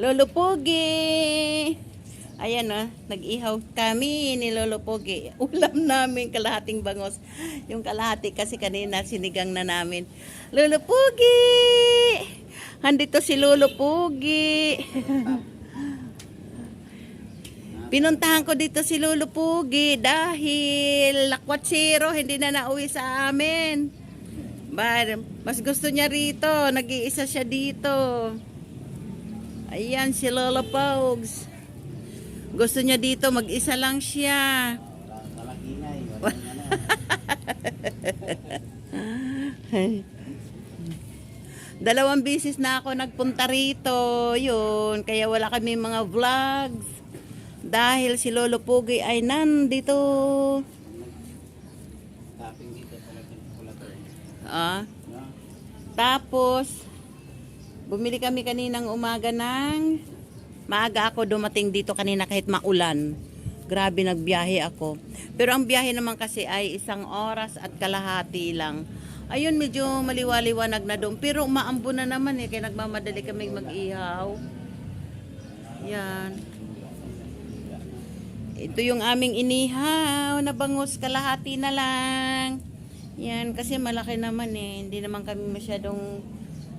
Lolo Pogi. Ayan o, nag-ihaw kami ni Lolo Pogi. Ulam namin kalahating bangos. Yung kalahati kasi kanina sinigang na namin. Lolo Pogi! Handito si Lolo Pogi. Pinuntahan ko dito si Lolo Pugi dahil lakwatsiro, hindi na nauwi sa amin. But, mas gusto niya rito, nag-iisa siya dito. Ayan si Lolo Pogs. Gusto niya dito, mag-isa lang siya. Dalawang bisis na ako nagpunta rito. Yun, kaya wala kami mga vlogs. Dahil si Lolo Pugi ay nandito. Ah, tapos, bumili kami kaninang umaga ng maaga ako dumating dito kanina kahit maulan. Grabe nagbiyahe ako. Pero ang biyahe naman kasi ay isang oras at kalahati lang. Ayun, medyo maliwaliwanag na doon. Pero maambo na naman eh, kaya nagmamadali kami mag-ihaw. Yan. Ito yung aming inihaw na bangus kalahati na lang. Yan, kasi malaki naman eh. Hindi naman kami masyadong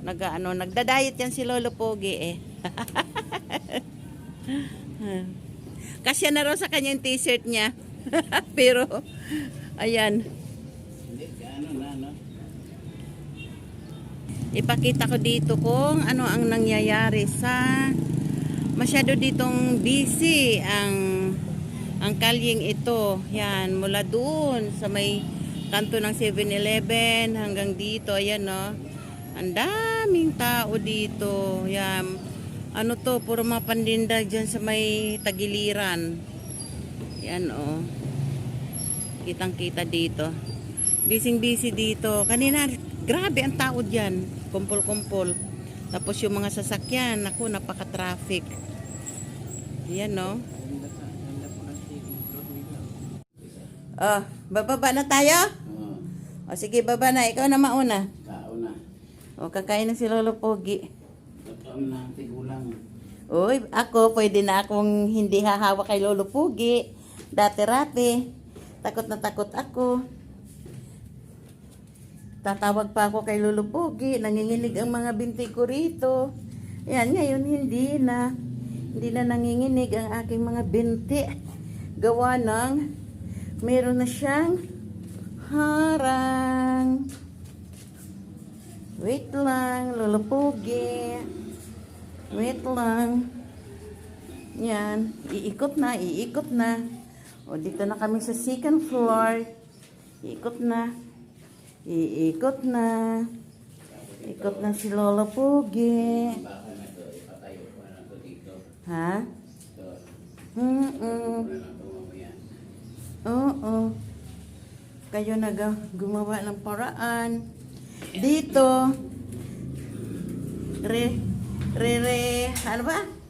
nag, ano, nagda-diet yan si Lolo Pogi eh. Kasi na raw sa kanya yung t-shirt niya. Pero, ayan. Ipakita ko dito kung ano ang nangyayari sa masyado ditong busy ang ang kalyeng ito. Yan, mula doon sa may kanto ng 7-Eleven hanggang dito. Ayan, no. Ang daming tao dito. Yan. Ano to, puro mga pandinda dyan sa may tagiliran. Yan, oh. Kitang-kita dito. Busy-busy dito. Kanina, grabe ang tao dyan. Kumpol-kumpol. Tapos yung mga sasakyan, ako, napaka-traffic. Yan, no? Nila. Oh, bababa na tayo? O sige, baba na. Ikaw na mauna. O, kakain na si Lolo Pogi. Totoo na tigulang. Uy, ako, pwede na akong hindi hahawa kay Lolo Pugi. Dati-rati. Takot na takot ako. Tatawag pa ako kay Lolo Pugi. Nanginginig ang mga binti ko rito. Yan, ngayon hindi na. Hindi na nanginginig ang aking mga binti. Gawa ng meron na siyang harang. Wait lang, Lolo Pugi. Wait lang. Yan. Iikot na, iikot na. O, dito na kami sa second floor. Iikot na. Iikot na. Ikot na si Lola Pugi. Ha? To mamaya. Oo. Kayo na gumawa ng paraan. Dito. Re, re, re, ano ba?